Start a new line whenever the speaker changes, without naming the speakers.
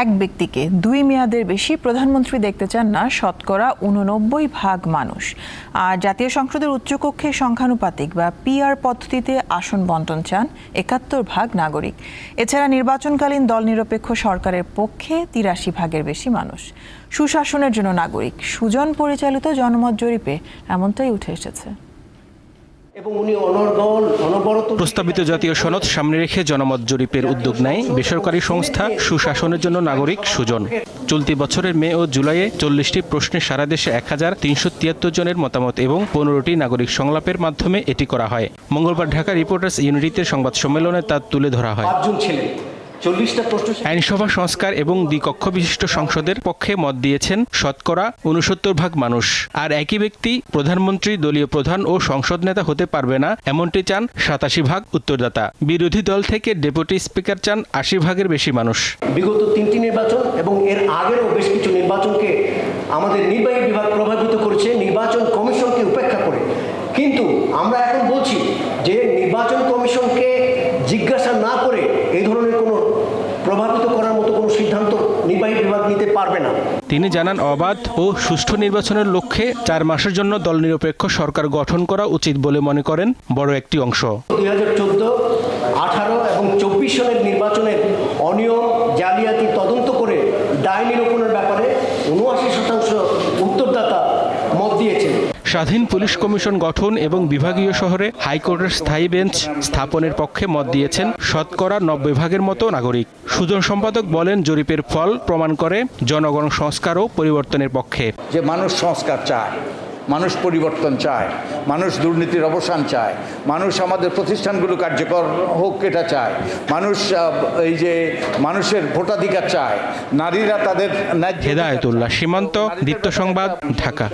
এক ব্যক্তিকে দুই মেয়াদের বেশি প্রধানমন্ত্রী দেখতে চান না শতকরা উননব্বই ভাগ মানুষ। আর জাতীয় সংসদের উচ্চকক্ষে সংখ্যানুপাতিক বা পিআর পদ্ধতিতে আসন বন্টন চান একাত্তর ভাগ নাগরিক। এছাড়া নির্বাচনকালীন দল নিরপেক্ষ সরকারের পক্ষে তিরাশি ভাগের বেশি মানুষ। সুশাসনের জন্য নাগরিক, সুজন পরিচালিত জনমত জরিপে এমনটাই উঠে এসেছে।
এবং উনি অনর্গল অনবরত
প্রস্তাবিত জাতীয় সনদ সামনে রেখে জনমত জরিপের উদ্যোগ নেয় বেসরকারি সংস্থা সুশাসনের জন্য নাগরিক সুজন। চলতি বছরের মে ও জুলাইয়ে চল্লিশটি প্রশ্নে সারা দেশে এক হাজার তিনশো তিয়াত্তর জনের মতামত এবং পনেরোটি নাগরিক সংলাপের মাধ্যমে এটি করা হয়। মঙ্গলবার ঢাকা রিপোর্টার্স ইউনিটিতে সংবাদ সম্মেলনে তা তুলে ধরা হয়।
চল্লিশটা প্রশ্ন
আইনসভা সংস্কার এবং দ্বিকক্ষ বিশিষ্ট সংসদের পক্ষে মত দিয়েছেন শতকরা উনসত্তর ভাগ মানুষ। আর একই ব্যক্তি প্রধানমন্ত্রী দলীয় প্রধান ও সংসদ নেতা হতে পারবে না এমনটি চান সাতাশি ভাগ উত্তরদাতা। বিরোধী দল থেকে ডেপুটি স্পিকার চান আশি ভাগের বেশি মানুষ।
বিগত তিনটি নির্বাচন এবং এর আগেরও বেশ কিছু নির্বাচনকে আমাদের নির্বাহী বিভাগ প্রভাবিত করেছে নির্বাচন কমিশনকে উপেক্ষা করে। কিন্তু আমরা এখন বলছি যে নির্বাচন কমিশনকে জিজ্ঞাসা না করে এই ধরনের কোনো প্রভাবিত করার মতো কোনো সিদ্ধান্ত নির্বাহী বিভাগ নিতে পারবে না।
তিনি জানান অবাধ ও সুষ্ঠু নির্বাচনের লক্ষ্যে চার মাসের জন্য দল নিরপেক্ষ সরকার গঠন করা উচিত বলে মনে করেন বড় একটি অংশ।
দুই হাজার চোদ্দ আঠারো এবং চব্বিশ সালের নির্বাচনের অনিয়ম জালিয়াতি তদন্ত করে দায় নিরূপণের ব্যাপারে উনআশি শতাংশ উত্তরদাতা মত দিয়েছেন
স্বাধীন পুলিশ কমিশন গঠন এবং বিভাগীয় শহরে হাইকোর্টের স্থায়ী বেঞ্চ স্থাপনের পক্ষে মত দিয়েছেন শতকরা নব্বই ভাগের মতো নাগরিক। সুজন সম্পাদক বলেন জরিপের ফল প্রমাণ করে জনগণ সংস্কার ও পরিবর্তনের পক্ষে।
যে মানুষ সংস্কার চায় মানুষ পরিবর্তন চায় মানুষ দুর্নীতির অবসান চায় মানুষ আমাদের প্রতিষ্ঠানগুলো কার্যকর হোক এটা চায় মানুষ এই যে মানুষের ভোটাধিকার চায় নারীরা তাদের
হেদায়তুল্লাহ। সীমান্ত দীপ্ত সংবাদ ঢাকা।